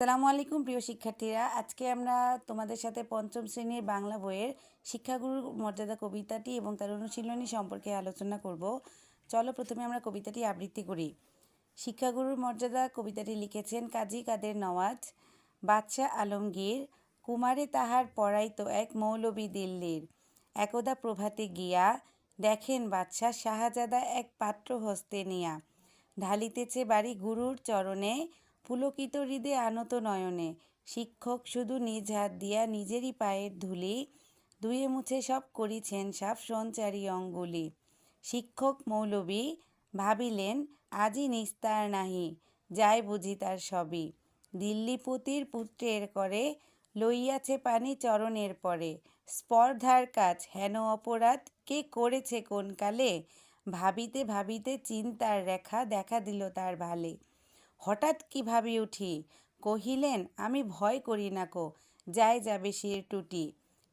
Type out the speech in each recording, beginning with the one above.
আসসালামু আলাইকুম, প্রিয় শিক্ষার্থীরা। আজকে আমরা তোমাদের সাথে পঞ্চম শ্রেণির বাংলা বইয়ের শিক্ষাগুরুর মর্যাদা কবিতাটি এবং তার অনুশীলনী সম্পর্কে আলোচনা করব। চলো প্রথমে আমরা কবিতাটি আবৃত্তি করি। শিক্ষাগুরুর মর্যাদা কবিতাটি লিখেছেন কাজী কাদের নওয়াজ, বাদশাহ আলমগীর, কুমারে তাহার পড়াইতো এক মৌলবী দিল্লির। একদা প্রভাতে গিয়া দেখেন বাদশাহ শাহজাদা এক পাত্র হস্তে নিয়া। ঢালিতেছে বাড়ি গুরুর চরণে পুলকিত হৃদে আনত নয়নে। শিক্ষক শুধু নিজ হাত দিয়া নিজেরই পায়ের ধুলি ধুয়ে মুছে সব করিছেন সাফ সঞ্চারী অঙ্গুলি। শিক্ষক মৌলবী ভাবিলেন আজই নিস্তার নাহি যায় বুঝি তার সবই। দিল্লিপতির পুত্রের করে লইয়াছে পানি চরণের পরে। স্পর্ধার কাজ হেন অপরাধ, কে করেছে কোন কালে? ভাবিতে ভাবিতে চিন্তার রেখা দেখা দিল তার ভালে। হঠাৎ কি ভাবি উঠি? কহিলেন, আমি ভয় করি না কো যায় যাবে শির টুটি।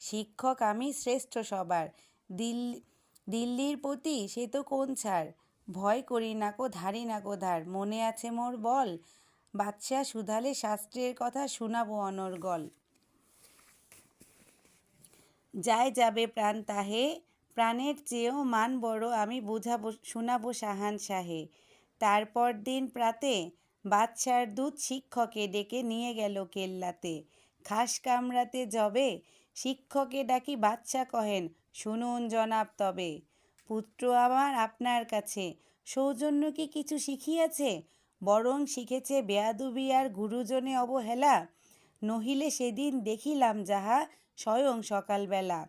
শিক্ষক আমি শ্রেষ্ঠ সবার। দিল্লি দিল্লির প্রতি সে তো কোন ছাড়? ভয় করি না কো, ধারি না কো ধার। মনে আছে মোর বল? বাদশাহ সুধালে শাস্ত্রের কথা শোনাবো অনর্গল যায় যাবে প্রাণ তাহে, প্রাণের চেয়েও মান বড় আমি বুঝাবো, শোনাবো সাহান শাহে তারপর দিন প্রাতে বাদশার দূত শিক্ষকে ডেকে নিয়ে গেল কেল্লাতে। খাস কামড়াতে যবে, শিক্ষকে ডাকি বাদশা কহেন, শুনুন জনাব তবে। পুত্র আমার আপনার কাছে, সৌজন্য কি কিছু শিখিয়াছে? বরং শিখেছে বেয়াদুবি আর গুরুজনে অবহেলা। নহিলে সেদিন দেখিলাম যাহা স্বয়ং সকালবেলা।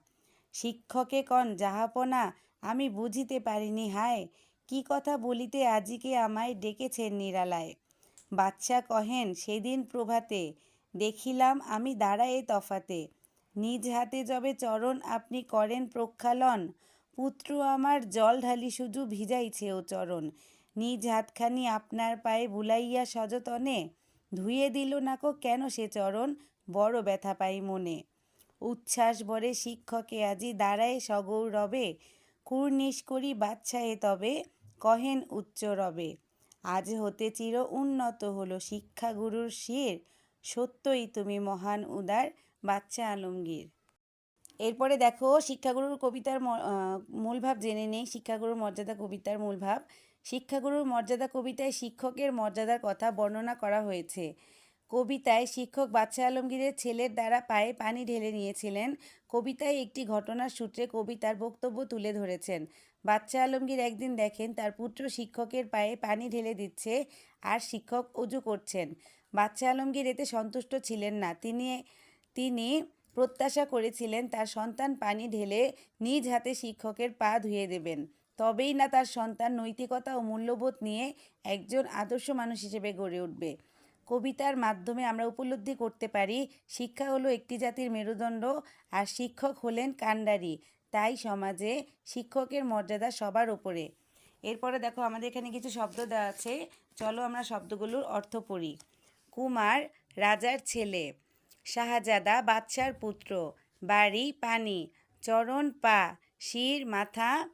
শিক্ষকে কন, যাহাপনা আমি বুঝিতে পারিনি হায়, কি কথা বলিতে আজিকে আমায় ডেকেছেন নিরালায়। বাচ্চা কহেন সেদিন প্রভাতে, দেখিলাম আমি দাঁড়ায়ে তফাতে। নিজ হাতে যবে চরণ আপনি করেন প্রক্ষালন, পুত্র আমার জল ঢালি শুধু ভিজাইছে ও চরণ। নিজ হাতখানি আপনার পায়ে বুলাইয়া সযতনে, ধুয়ে দিল নাকো কেন সে চরণ, বড় ব্যথা পাই মনে। উচ্ছ্বাস বরে শিক্ষকে আজি দাঁড়ায় সগৌরবে, কুর্নিশ করি বাচ্চায়ে তবে, কহেন উচ্চ রবে। আজ হতে চির উন্নত হলো শিক্ষাগুরুর শির। সত্যই তুমি মহান, উদার বাচ্চা আলমগীর। এরপরে দেখো, শিক্ষাগুরুর কবিতার মূলভাব জেনে নেই। শিক্ষাগুরুর মর্যাদা কবিতার মূলভাব। শিক্ষাগুরুর মর্যাদা কবিতায় শিক্ষকের মর্যাদার কথা বর্ণনা করা হয়েছে। কবিতায় শিক্ষক বাচ্চা আলমগীরের ছেলের দ্বারা পায়ে পানি ঢেলে নিয়েছিলেন। কবিতায় একটি ঘটনার সূত্রে কবি তার বক্তব্য তুলে ধরেছেন। বাচ্চা আলমগীর একদিন দেখেন তার পুত্র শিক্ষকের পায়ে পানি ঢেলে দিচ্ছে আর শিক্ষক উজু করছেন। বাচ্চা আলমগীর এতে সন্তুষ্ট ছিলেন না। তিনি তিনি প্রত্যাশা করেছিলেন তার সন্তান পানি ঢেলে নিজ হাতে শিক্ষকের পা ধুয়ে দেবেন। তবেই না তার সন্তান নৈতিকতা ও মূল্যবোধ নিয়ে একজন আদর্শ মানুষ হিসেবে গড়ে উঠবে। কবিতার মাধ্যমে আমরা উপলব্ধি করতে পারি, শিক্ষা হলো একটি জাতির মেরুদণ্ড আর শিক্ষক হলেন কাণ্ডারি তাই সমাজে শিক্ষকের মর্যাদা সবার ওপরে এরপরে দেখো আমাদের এখানে কিছু শব্দ দেওয়া আছে। চলো আমরা শব্দগুলোর অর্থ পড়ি। কুমার, রাজার ছেলে। শাহজাদা, বাদশার পুত্র। বাড়ি, পানি। চরণ, পা। শির, মাথা।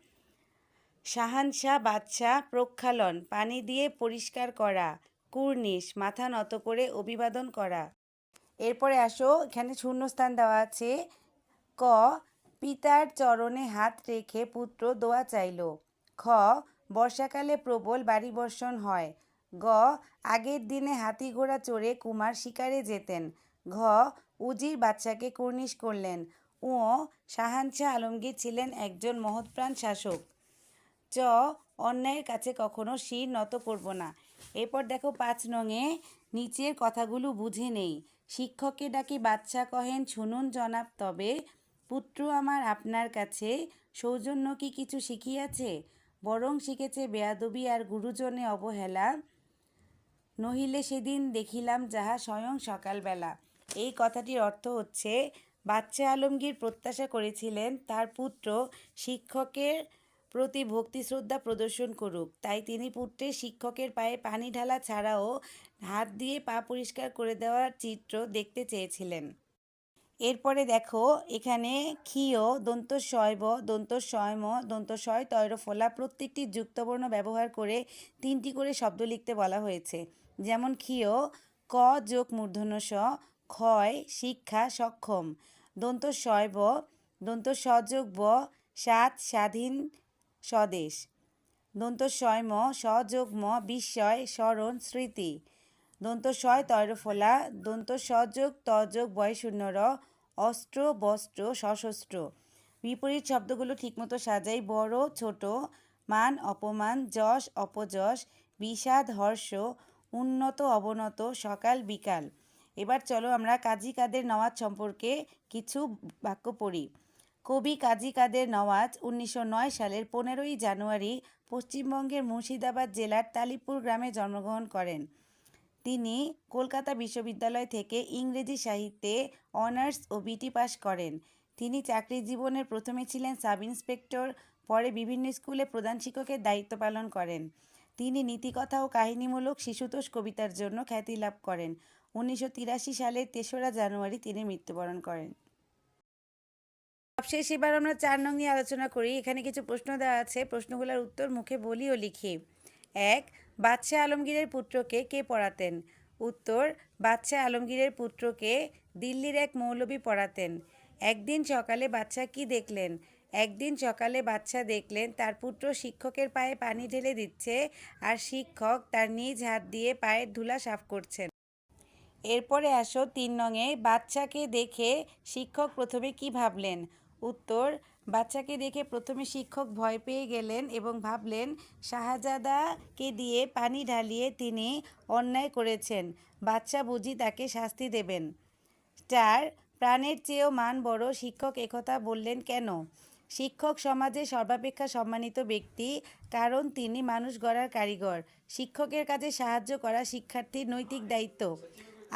শাহানশাহ, বাদশাহ, প্রক্ষালন। পানি দিয়ে পরিষ্কার করা। কুর্নিশ, মাথা নত করে অভিবাদন করা। এরপরে আসো, এখানে শূন্যস্থান দেওয়া আছে। ক, পিতার চরণে হাত রেখে পুত্র দোয়া চাইল। খ, বর্ষাকালে প্রবল বাড়ি বর্ষণ হয়। গ, আগের দিনে হাতি ঘোড়া চড়ে কুমার শিকারে যেতেন। ঘ, উজির বাচ্চাকে কুর্নিশ করলেন। ও শাহানশাহ আলমগীর ছিলেন একজন মহৎপ্রাণ শাসক। চ, অন্যায়ের কাছে কখনো শির নত করব না। এরপর দেখো পাঁচ নঙে, নিচের কথাগুলো বুঝে নেই। শিক্ষককে ডাকি, বাচ্চা কহেন, শুনুন জনাব, তবে পুত্র আমার আপনার কাছে। সৌজন্য কি কিছু শিখিয়াছে? বরং শিখেছে বেয়াদবি আর গুরুজনে অবহেলা। নহিলে সেদিন দেখিলাম যাহা স্বয়ং সকালবেলা। এই কথাটির অর্থ হচ্ছে, বাচ্চা আলমগীর প্রত্যাশা করেছিলেন, তার পুত্র শিক্ষকের প্রতি ভক্তি শ্রদ্ধা প্রদর্শন করুক। তাই তিনি পুত্রের শিক্ষকের পায়ে পানি ঢালা ছাড়াও হাত দিয়ে পা পরিষ্কার করে দেওয়ার চিত্র দেখতে চেয়েছিলেন। এরপরে দেখো, এখানে ক্ষীয় দন্ত শয়ব দন্ত শয়ম দন্ত শয় তৈর ফোলা প্রত্যেকটি যুক্তবর্ণ ব্যবহার করে তিনটি করে শব্দ লিখতে বলা হয়েছে। যেমন ক্ষীয়, ক যোগ মূর্ধন্য স, ক্ষয়, শিক্ষা, সক্ষম। দন্ত শয় দন্ত সযোগ ব, সাত, স্বাধীন স্বদেশ। দন্ত শয় ম সযোগ ম বিস্ময়, স্মরণ, স্মৃতি। দন্ত শয় তৈরফলা দন্ত সযোগ তযোগ বয়শূন্য র অস্ত্র, বস্ত্র, সশস্ত্র। বিপরীত শব্দগুলো ঠিকমতো সাজাই, বড়, ছোট, মান, অপমান, যশ, অপযশ, বিষাদ, হর্ষ, উন্নত, অবনত, সকাল, বিকাল। এবার চলো আমরা কাজী কাদের নওয়াজ সম্পর্কে কিছু বাক্য পড়ি। কবি কাজী কাদের নওয়াজ উনিশশো নয় সালের পনেরোই জানুয়ারি পশ্চিমবঙ্গের মুর্শিদাবাদ জেলার তালিপুর গ্রামে জন্মগ্রহণ করেন। তিনি কলকাতা বিশ্ববিদ্যালয় থেকে ইংরেজি সাহিত্যে অনার্স ও বিটি পাশ করেন। তিনি চাকরি জীবনের প্রথমে ছিলেন সাব ইন্সপেক্টর পরে বিভিন্ন স্কুলে প্রধান শিক্ষকের দায়িত্ব পালন করেন। তিনি নীতিকথা ও কাহিনীমূলক শিশুতোষ কবিতার জন্য খ্যাতি লাভ করেন। উনিশশো তিরাশি সালের তেসরা জানুয়ারি তিনি মৃত্যুবরণ করেন। সবশেষ এবার আমরা চার নং নিয়ে আলোচনা করি। এখানে কিছু প্রশ্ন দেওয়া আছে। প্রশ্নগুলোর উত্তর মুখে বলি ও লিখি। এক, বাদশাহ আলমগীরের পুত্রকে কে পড়াতেন? উত্তর, বাদশাহ আলমগীরের পুত্রকে দিল্লির এক মৌলবি পড়াতেন। একদিন সকালে বাচ্চা কি দেখলেন? একদিন সকালে বাচ্চা দেখলেন, তার পুত্র শিক্ষকের পায়ে পানি ঢেলে দিচ্ছে আর শিক্ষক তার নিজ হাত দিয়ে পায়ের ধুলা সাফ করছেন। এরপরে আসো তিন নঙে বাচ্চাকে দেখে শিক্ষক প্রথমে কি ভাবলেন? উত্তর, বাচ্চাকে দেখে প্রথমে শিক্ষক ভয় পেয়ে গেলেন এবং ভাবলেন, শাহজাদাকে দিয়ে পানি ঢালিয়ে তিনি অন্যায় করেছেন বাচ্চা বুঝি তাকে শাস্তি দেবেন। চার, প্রাণের চেয়েও মান বড় শিক্ষক একথা বললেন কেন? শিক্ষক সমাজে সর্বাপেক্ষা সম্মানিত ব্যক্তি, কারণ তিনি মানুষ গড়ার কারিগর। শিক্ষকের কাজে সাহায্য করা শিক্ষার্থীর নৈতিক দায়িত্ব।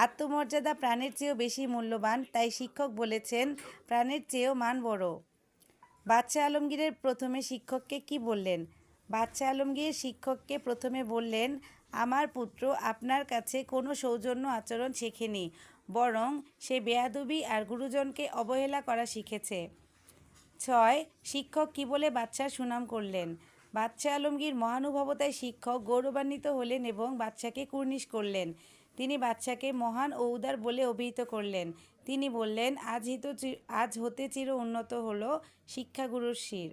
আত্মমর্যাদা প্রাণের চেয়েও বেশি মূল্যবান, তাই শিক্ষক বলেছেন প্রাণের চেয়েও মান বড়। বাচ্চা আলমগীরের প্রথমে শিক্ষককে কি বললেন? বাচ্চা আলমগীর শিক্ষককে প্রথমে বললেন, আমার পুত্র আপনার কাছে কোনো সৌজন্য আচরণ শেখেনি, বরং সে বেয়াদবি আর গুরুজনকে অবহেলা করা শিখেছে। ছয়, শিক্ষক কি বলে বাচ্চার সুনাম করলেন? বাচ্চা আলমগীর মহানুভবতায় শিক্ষক গৌরবান্বিত হলেন এবং বাচ্চাকে কুর্নিশ করলেন। তিনি বাচ্চাকে মহান ও উদার বলে অভিহিত করলেন। তিনি বললেন আজ হিত আজ হতে চির উন্নত হলো শিক্ষাগুরুর শির।